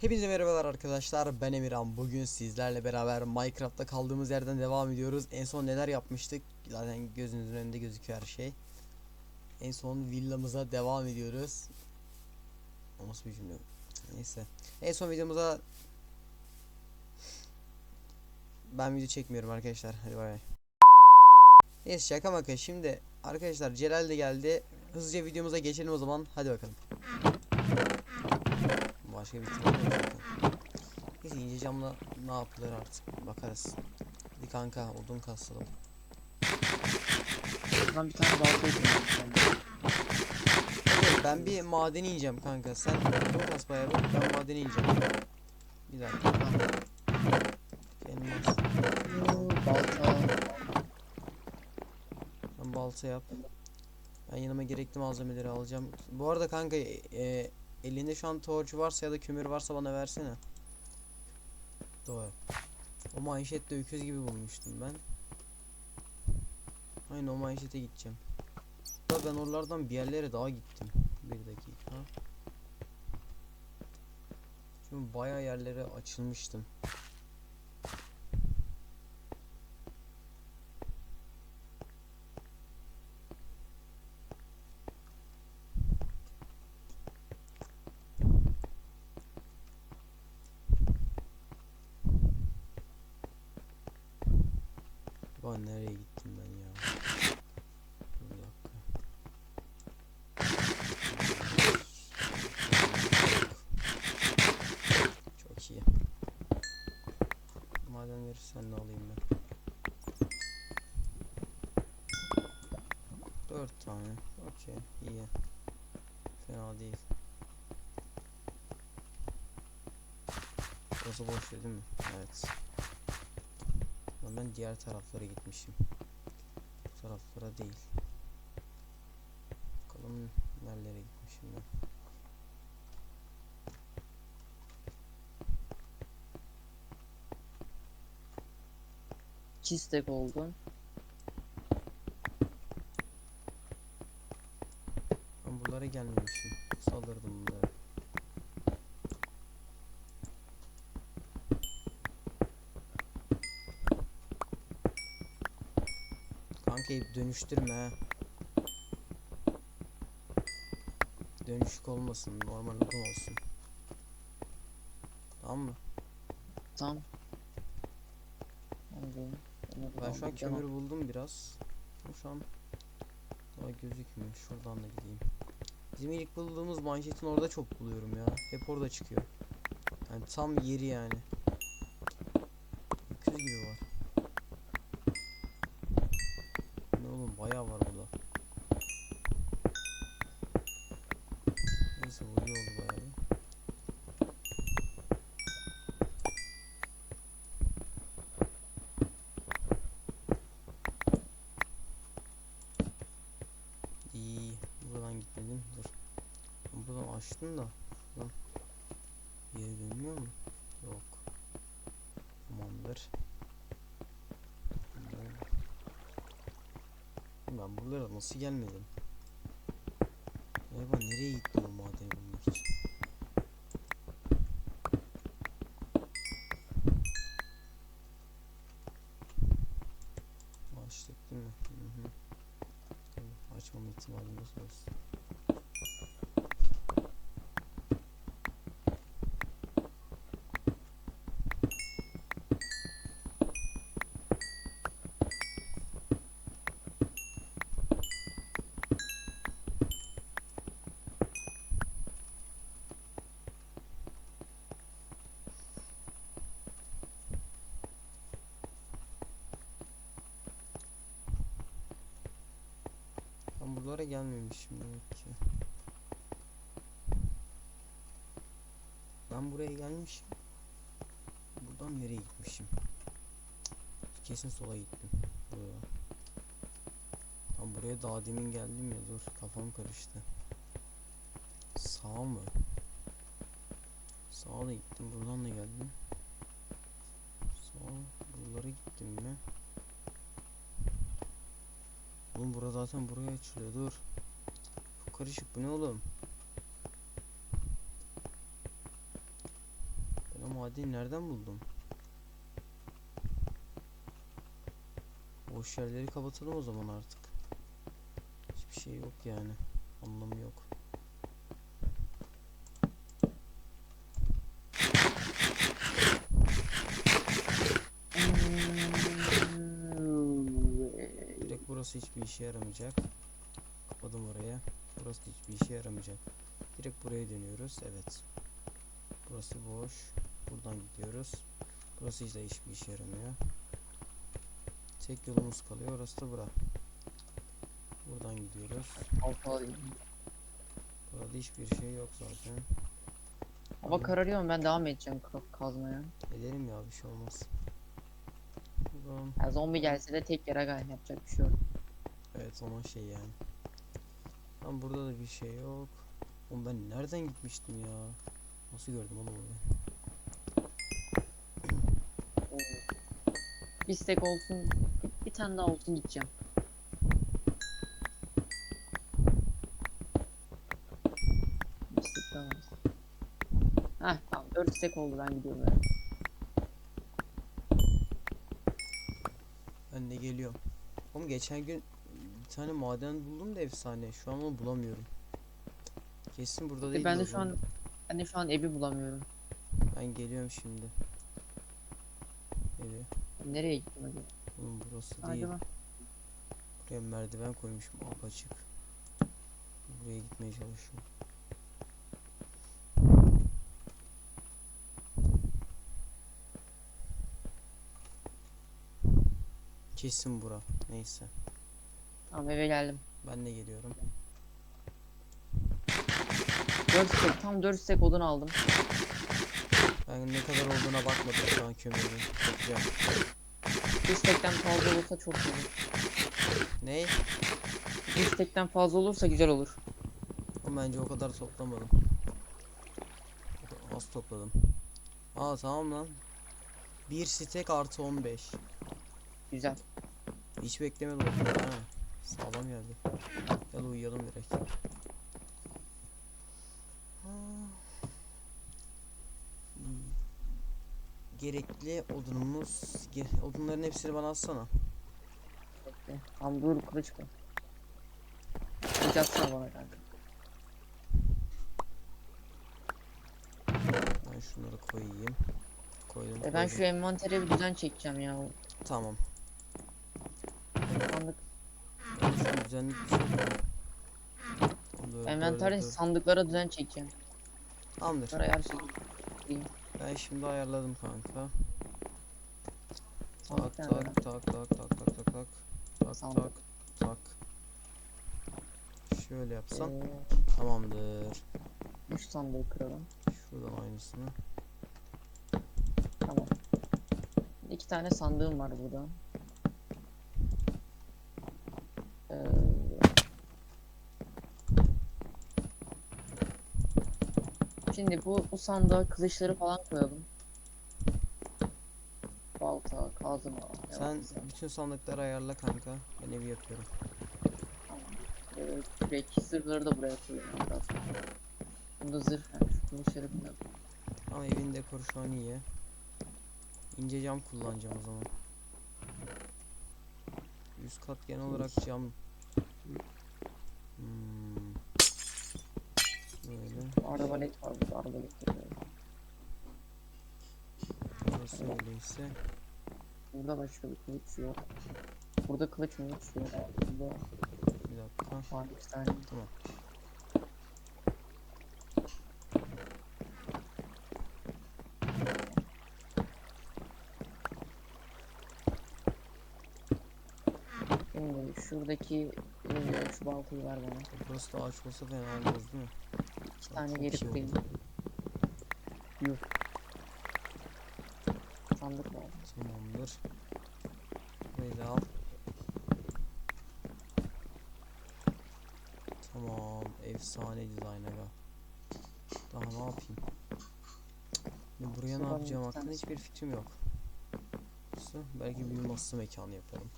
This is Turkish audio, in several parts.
Hepinize merhabalar arkadaşlar. Ben Emirhan. Bugün sizlerle beraber Minecraft'ta kaldığımız yerden devam ediyoruz. En son neler yapmıştık? Zaten gözünüzün önünde gözüküyor her şey. En son villamıza devam ediyoruz. O nasıl bir cümle? Neyse. En son videomuza Ben video çekmiyorum arkadaşlar. Hadi bay Neyse şaka maka. Şimdi arkadaşlar Celal de geldi. Hızlıca videomuza geçelim o zaman. Hadi bakalım Başka bir ihtimal yok. Neyse ince camla ne yapılır artık bakarız. Hadi kanka odun kasalım. Buradan bir tane balta. Evet, ben bir madene ineceğim kanka. Sen odun kas bayağı bak ben madene ineceğim. Bir dakika. Elmas. Balta. Sen balta yap. Ben yanıma gerekli malzemeleri alacağım. Bu arada kanka e, elinde şu an torç varsa ya da kömür varsa bana versene. Doğru. O manşette öküz gibi bulmuştum ben. Aynen o manşete gideceğim. Da ben oralardan bir yerlere daha gittim. Bir dakika. Şimdi bayağı yerlere açılmıştım. Lan gittim ben ya? Bir dakika. Çok iyi. Maden verirsen ne alayım ben? Dört tane. Okey, iyi. Fena değil. Burası boş değil mi? Evet. Ben diğer taraflara gitmişim. Bu taraflara değil. Bakalım nerelere gitmişim ben. İki stack oldu. Ben buralara gelmemişim. Saldırdım bunları. Kanka dönüştürme ha. Dönüşük olmasın. Normal uzun olsun. Tamam mı? Tam. Oldu. Onu Ben şu an kömür buldum biraz. Şu an daha gözükmüyor. Şuradan da gideyim. Bizim ilk bulduğumuz manşetin orada çok buluyorum ya. Hep orada çıkıyor. Yani tam yeri yani. Buradan açtım da. Şuradan geri dönüyor mu? Yok. Tamamdır. Ben buralara nasıl gelmedim? Buralara gelmemişim demek ki. Ben buraya gelmişim. Buradan nereye gitmişim? Kesin sola gittim. Buraya. Tam buraya daha demin geldim ya dur kafam karıştı. Sağ mı? Sağa da gittim buradan da geldim. Sağ buralara gittim mi? Oğlum bura zaten buraya açılıyor dur. Çok karışık bu ne oğlum? Madeni nereden buldum? Boş yerleri kapatalım o zaman artık. Hiçbir şey yok yani. Anlamı yok. Direkt burası hiçbir işe yaramayacak. Kapadım oraya. Burası da hiçbir işe yaramayacak. Direkt buraya dönüyoruz. Evet. Burası boş. Buradan gidiyoruz. Burası hiç de hiçbir işe yaramıyor. Tek yolumuz kalıyor. Orası da bura. Buradan gidiyoruz. Burada hiçbir şey yok zaten. Hava kararıyor mu? Ben devam edeceğim ka- kazmaya. Edelim ya bir şey olmaz. Buradan Ya zombi gelse de tek yere gay yapacak bir şey yok. Evet onun şey yani. Tam burada da bir şey yok. Oğlum ben nereden gitmiştim ya? Nasıl gördüm onu orada? Bir stek olsun. Bir, tane daha olsun gideceğim. Bir stek daha olsun. Heh tamam 4 stek oldu ben gidiyorum eve. Ben de geliyorum. Oğlum geçen gün bir tane maden buldum da efsane. Şu an onu bulamıyorum. Kesin burada değil. E, ben de şu an ben de şu an evi bulamıyorum. Ben geliyorum şimdi. Evi. Nereye gittim acaba? Oğlum burası değil. Acaba Buraya merdiven koymuşum apaçık. Buraya gitmeye çalışıyorum. Kesin bura. Neyse. Tamam eve geldim. Ben de geliyorum. 4 stek tam 4 stek odun aldım. Ben ne kadar olduğuna bakmadım şu an kömürün. Bakacağım. Bir stekten fazla olursa çok iyi olur. Ney? Bir stekten fazla olursa güzel olur. Ama bence o kadar toplamadım. Az topladım. Aa tamam lan. Bir stek artı 15. Güzel. Hiç beklemedim ha. Sağlam geldi. Gel uyuyalım direkt. Gerekli odunumuz. Ge- odunların hepsini bana atsana. Bekle. Tamam dur kılıç koy. Kılıç atsana bana kanka. Ben şunları koyayım. Koydum. E ben koydum. şu envantere bir düzen çekeceğim ya. Tamam. düzenli bir şey. Sandıklara düzen çekeceğim. Tamamdır. Şey ben şimdi ayarladım kanka. Tak tak tak tak tak tak tak tak. Tak tak tak. Şöyle yapsam ee, tamamdır. 3 sandığı kıralım. Şuradan aynısını. Tamam. İki tane sandığım var burada. Şimdi bu, bu sandığa kılıçları falan koyalım. Balta, kazma. ne Sen varsa. bütün sandıkları ayarla kanka. Ben evi yapıyorum. Ee, kürek, zırhları da buraya koyuyorum biraz. Bunda zırh, yani şu kılıçları bunlar. Ama evin dekoru şu an iyi. İnce cam kullanacağım o zaman. Üst kat genel olarak cam. Hmm. Böyle. Arbalet var burada, arbalet de koyalım. Burası öyleyse. Burada başka bir kılıç yok. Burada kılıç mı yok? Burada Bir dakika. var iki tane. Tamam. Şimdi şuradaki e, şu baltayı ver bana. Burası da ağaç olsa fena olmaz değil mi? Tane geri koyayım. Yok. Sandık var. Tamamdır. Burayı da al. Tamam. Efsane dizayn aga. Daha ne yapayım? Şimdi buraya ne Şuradan yapacağım hakkında hiçbir fikrim yok. Belki bir masa mekanı yaparım.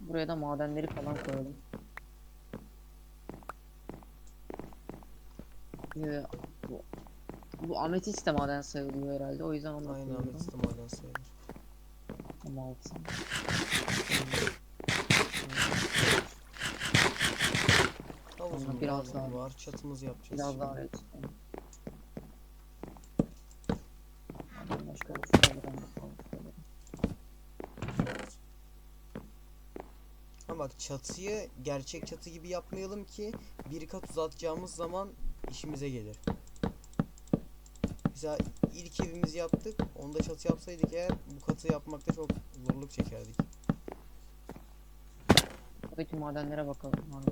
Buraya da madenleri falan koyalım. Ee, bu Bu ametist de maden sayılıyor herhalde. O yüzden onu Aynı koyuyorum. ametist maden sayılır. Ama altın. Havuzumuz biraz daha- var. Çatımızı yapacağız. Biraz şimdi. daha redstone. Maden başka bir şey alırım, bakalım şöyle. Ama bak çatıyı gerçek çatı gibi yapmayalım ki bir kat uzatacağımız zaman işimize gelir. Mesela ilk evimizi yaptık. Onda çatı yapsaydık eğer bu katı yapmakta çok zorluk çekerdik. Buradaki madenlere bakalım mı?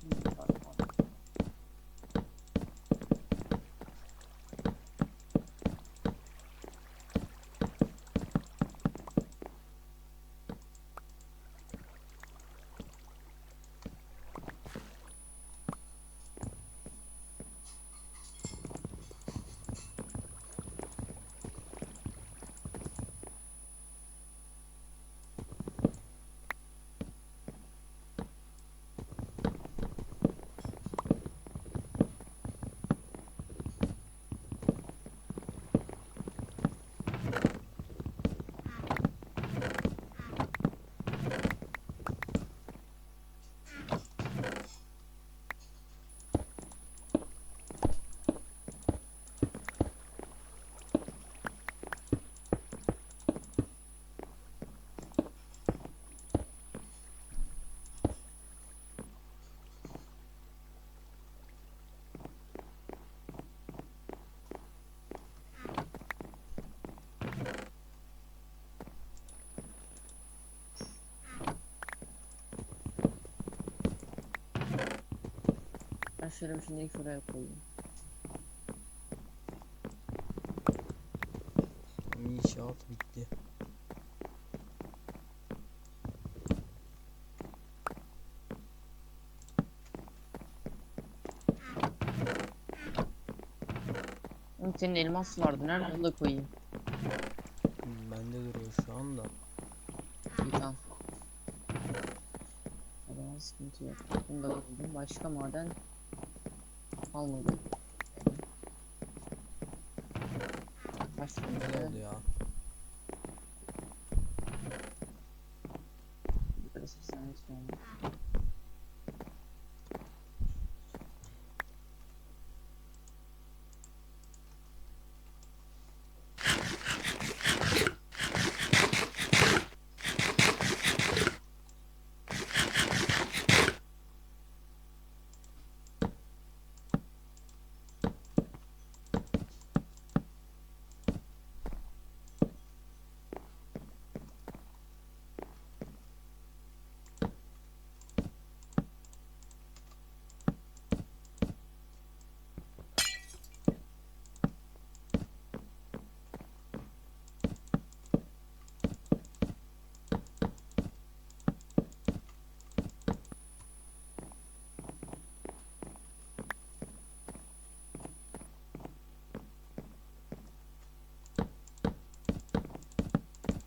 Hmm, var, var. Ben şöyle bir şimdilik şuraya koyayım. İnşaat bitti. Senin elmas vardı. Nerede onu da koyayım. Bende duruyor şu anda. Tamam. O zaman sıkıntı yok. Bunu da buldum. Başka maden almadım. Başka Güzel maden. oldu ya. Burası bir saniye sonra.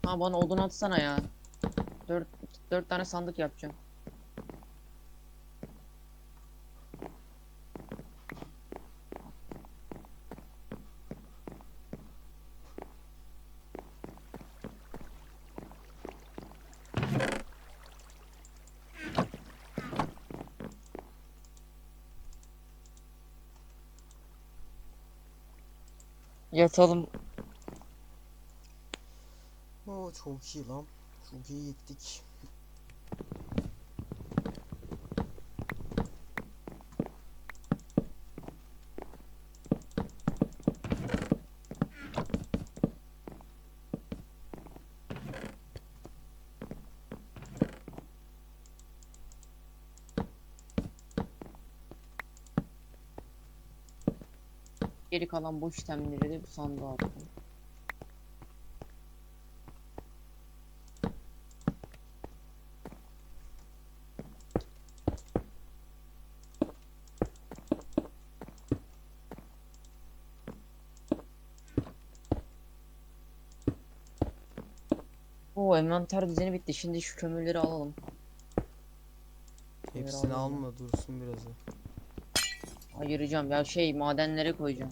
Ha bana odun atsana ya. Dört, dört tane sandık yapacağım. Yatalım. Çok iyi lan. Çok iyi gittik. Geri kalan boş itemleri de bu sandığa attım. envanter düzeni bitti. Şimdi şu kömürleri alalım. Hepsini alalım. alma dursun biraz. Ayıracağım ya şey madenlere koyacağım.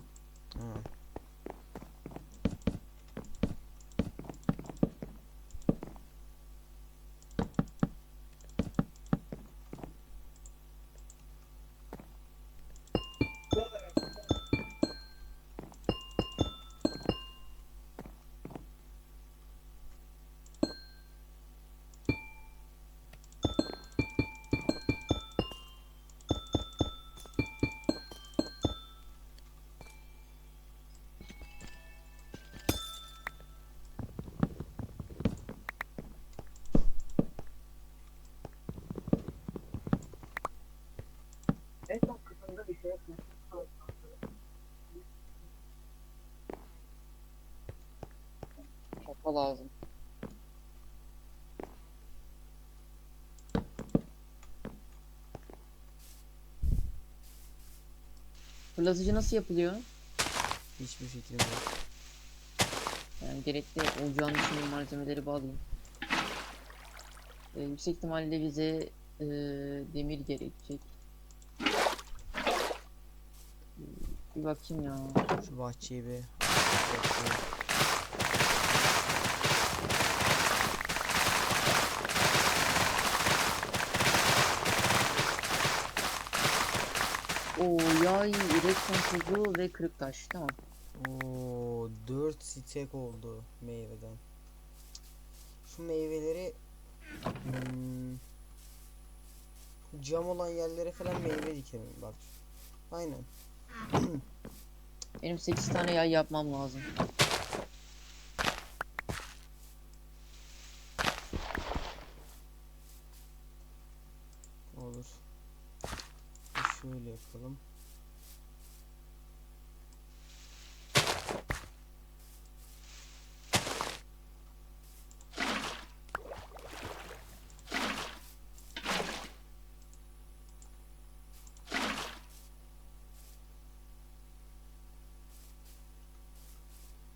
Kafa lazım. Fırlatıcı nasıl yapılıyor? Hiçbir fikrim yok. Yani gerekli ocağın içine malzemeleri bağlayayım. Ee, yüksek ihtimalle bize e, demir gerekecek. Bir bakayım ya. Şu bahçeyi bir Oo yay, redstone tuzu ve kırık taş. Tamam. Oo 4 stek oldu meyveden. Şu meyveleri hmm, cam olan yerlere falan meyve dikelim bak. Aynen. Benim 8 tane yay yapmam lazım. Olur. Şöyle yapalım.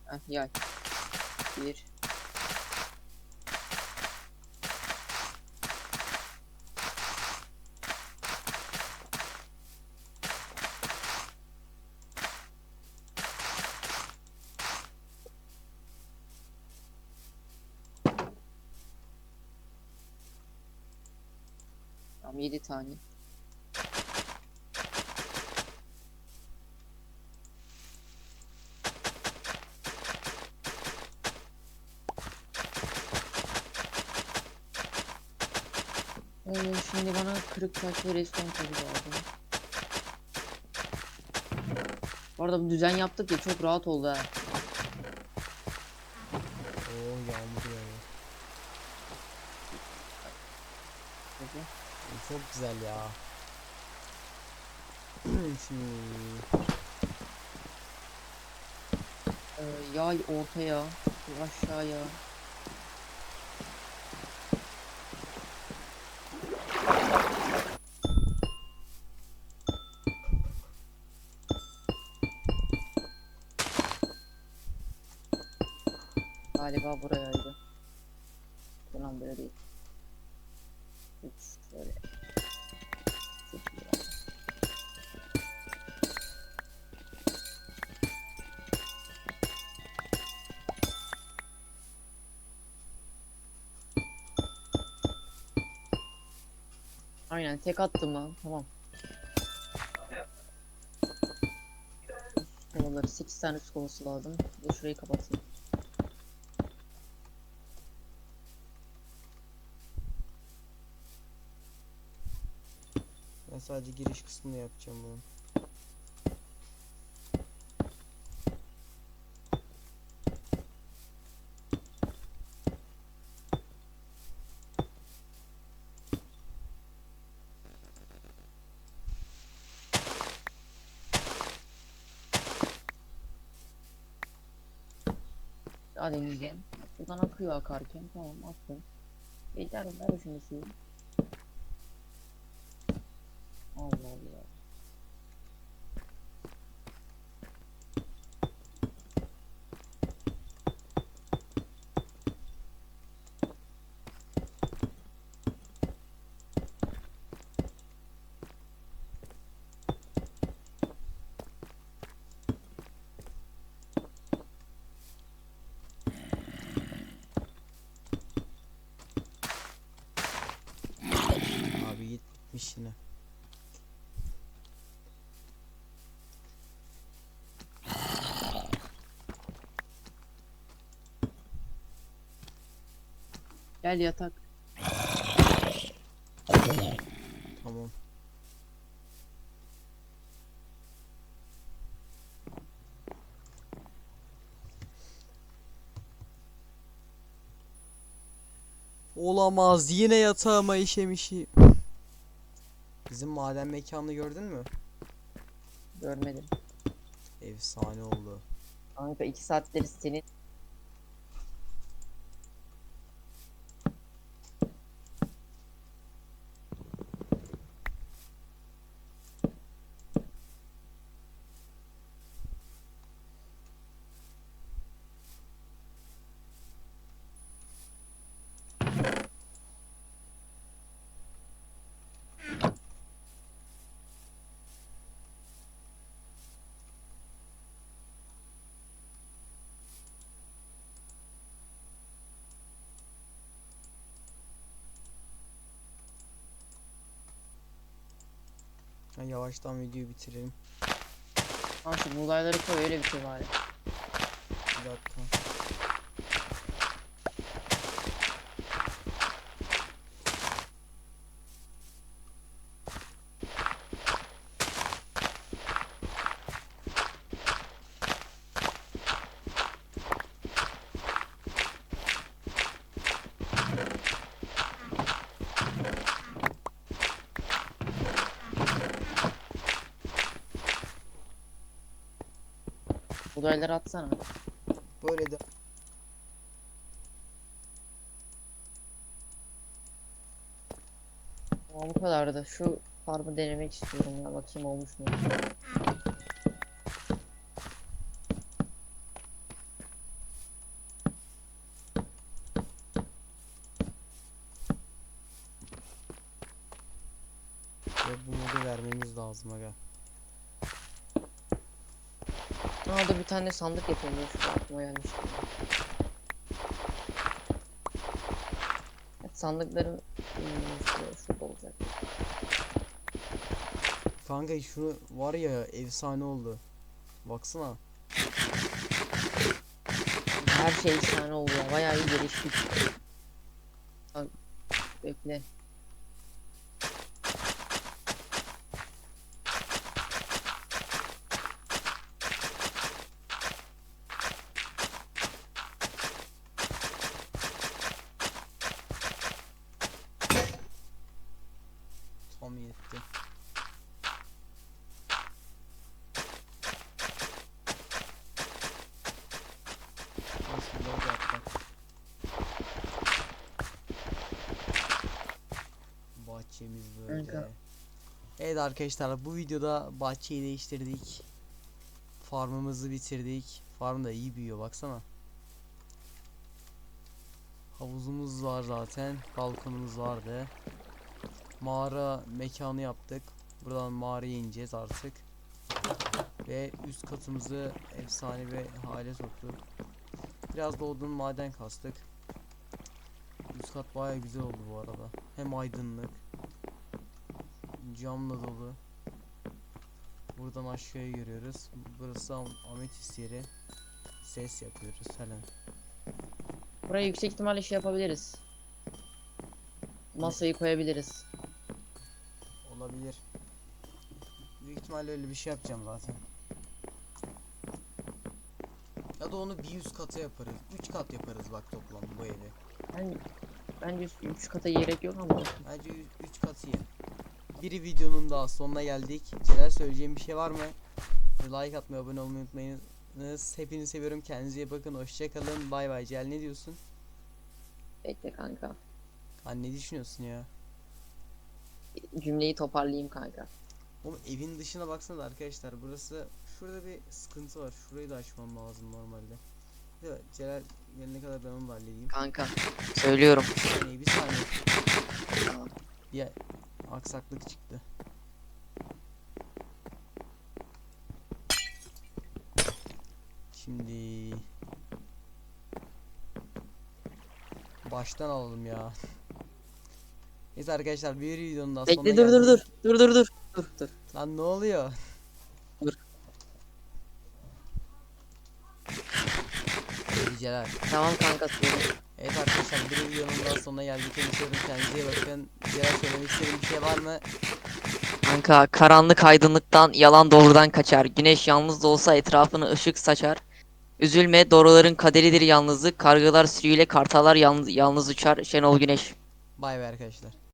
Heh, yay. Bir. Tamam 7 tane. Ee, şimdi bana kırık taş ve redstone tozu lazım. Bu arada bu düzen yaptık ya çok rahat oldu ha. Oo yağmur yağıyor. Çok güzel ya. Şimdi Ee, yay ortaya, aşağıya. Galiba burayaydı. Tamam böyle değil. Aynen tek attım lan tamam. Kovaları 8 tane su kovası lazım. De şurayı kapatayım. ben sadece giriş kısmını yapacağım bunun. Daha deneyeceğim. Buradan akıyor akarken tamam attım. Yeter ver şimdi işini. Gel yatak. Tamam. Olamaz. Yine yatağıma işemişim. Bizim maden mekanını gördün mü? Görmedim. Efsane oldu. Kanka iki saattir senin Ha, yavaştan videoyu bitirelim. Kanka buğdayları koy öyle bir şey bari. Bir dakika. Buğdayları atsana. Böyle de Ama bu kadar da şu farmı denemek istiyorum ya bakayım olmuş mu? ve bu modu vermemiz lazım aga. Aa dur bir tane sandık yapayım dur şu aklıma gelmiş. Evet, sandıkların hmm, şurada, şurada olacak. Kanka şunu var ya efsane oldu. Baksana. Her şey efsane oldu ya bayağı iyi geliştik. Bak, Bekle. Tam yetti. Nasıl böyle yapmak? Bahçemiz böyle. Kanka. Evet arkadaşlar bu videoda bahçeyi değiştirdik. Farmımızı bitirdik. Farm da iyi büyüyor baksana. Havuzumuz var zaten. Balkonumuz vardı. Mağara mekanı yaptık. Buradan mağaraya ineceğiz artık. Ve üst katımızı efsane bir hale soktuk. Biraz da odun maden kastık. Üst kat baya güzel oldu bu arada. Hem aydınlık. Camla dolu. Buradan aşağıya görüyoruz. Burası am ametist yeri. Ses yapıyoruz falan. Buraya yüksek ihtimalle şey yapabiliriz. Masayı koyabiliriz. Olabilir. Büyük ihtimalle öyle bir şey yapacağım zaten. Ya da onu bir üst kata yaparız. Üç kat yaparız bak toplam bu evi. Ben bence üç kata gerek yok ama. Bence üç kat iyi. Bir videonun daha sonuna geldik. Celal söyleyeceğim bir şey var mı? Like atmayı, abone olmayı unutmayınız. Hepinizi seviyorum. Kendinize iyi bakın. Hoşçakalın. Bay bay. Celal ne diyorsun? Bekle kanka. Hani ne düşünüyorsun ya? Cümleyi toparlayayım kanka. Oğlum evin dışına baksana arkadaşlar. Burası şurada bir sıkıntı var. Şurayı da açmam lazım normalde. Evet, Celal gelene kadar ben onu da halledeyim. Kanka. Söylüyorum. Saniye, bir saniye. Tamam. Bir aksaklık çıktı. Şimdi baştan alalım ya. Neyse arkadaşlar bir videonun daha sonuna Bekle dur dur geldik. dur. Dur dur dur. Dur dur. Lan ne oluyor? Dur. Celal. Tamam kanka söyle. Evet arkadaşlar bir videonun daha sonuna geldik. Konuşuyorum kendinize iyi bakın. Diğer söylemek istediğim bir şey var mı? Kanka karanlık aydınlıktan yalan doğrudan kaçar. Güneş yalnız da olsa etrafını ışık saçar. Üzülme doğruların kaderidir yalnızlık. Kargalar sürüyle kartalar yalnız, yalnız uçar. Şenol Güneş. Bay bay arkadaşlar.